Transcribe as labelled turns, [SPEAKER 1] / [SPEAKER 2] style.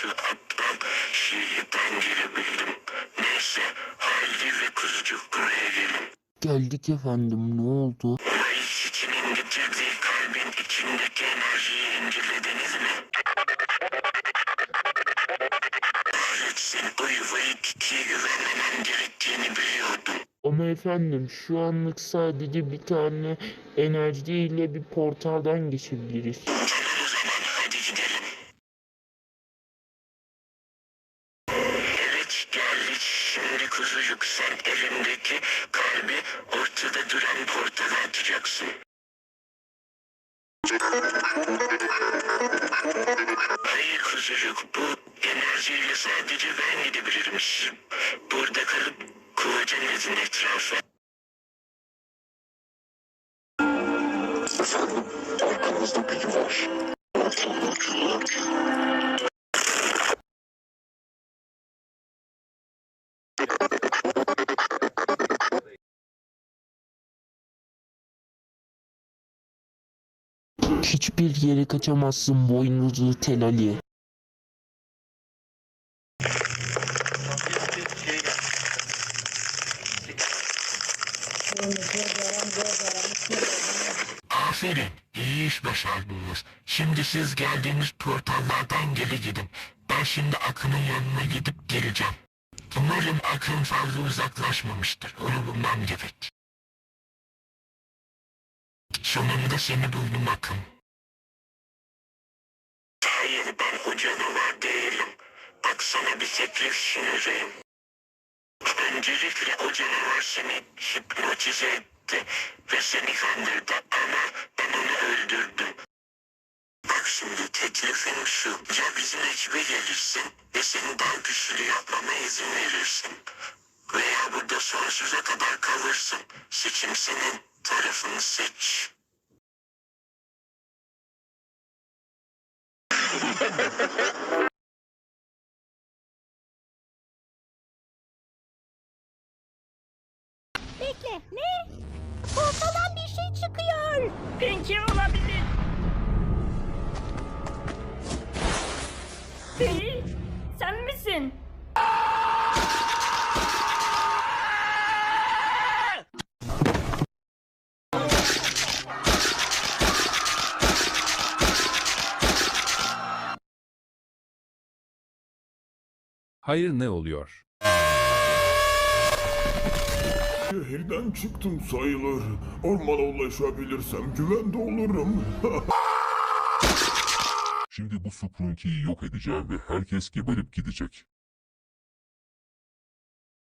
[SPEAKER 1] şu aptal şeyden gelebildim. Neyse Hayri ve kuzucuk buraya gelin.
[SPEAKER 2] Geldik efendim ne oldu?
[SPEAKER 1] Mayıs içinin getirdiği kalbin içindeki enerjiyi incelediniz mi? Kahretsin bu yuvayı kişiye güvenmemen gerektiğini biliyordum.
[SPEAKER 2] Ama efendim şu anlık sadece bir tane enerjiyle bir portaldan geçebiliriz.
[SPEAKER 1] Şimdi kuzucuk sen elindeki kalbi ortada duran portala atacaksın. Hayır kuzucuk bu enerjiyle sadece ben gidebilirmişim. Burada kalıp kovacanızın etrafı. Efendim arkamızda biri var.
[SPEAKER 2] Hiçbir yere kaçamazsın boynuzlu tel Ali.
[SPEAKER 1] Aferin, iyi iş başardınız. Şimdi siz geldiğiniz portallardan geri gidin. Ben şimdi Akın'ın yanına gidip geleceğim. Umarım Akın fazla uzaklaşmamıştır. Onu bulmam gerek. Sonunda seni buldum Akın. Hayır ben o canavar değilim. Bak sana bir teklif sunacağım. Öncelikle o canavar seni hipnotize etti ve seni kandırdı ama gelirsin ve seni daha güçlü yapmama izin verirsin. Veya burada sonsuza kadar kalırsın. Seçim senin. Tarafını seç.
[SPEAKER 3] Bekle, ne? Portadan bir şey çıkıyor.
[SPEAKER 4] Pinky Hey, sen misin?
[SPEAKER 5] Hayır ne oluyor?
[SPEAKER 6] Şehirden çıktım sayılır. Ormana ulaşabilirsem güvende olurum.
[SPEAKER 7] Şimdi bu Sprunky'yi yok edeceğim ve herkes geberip gidecek.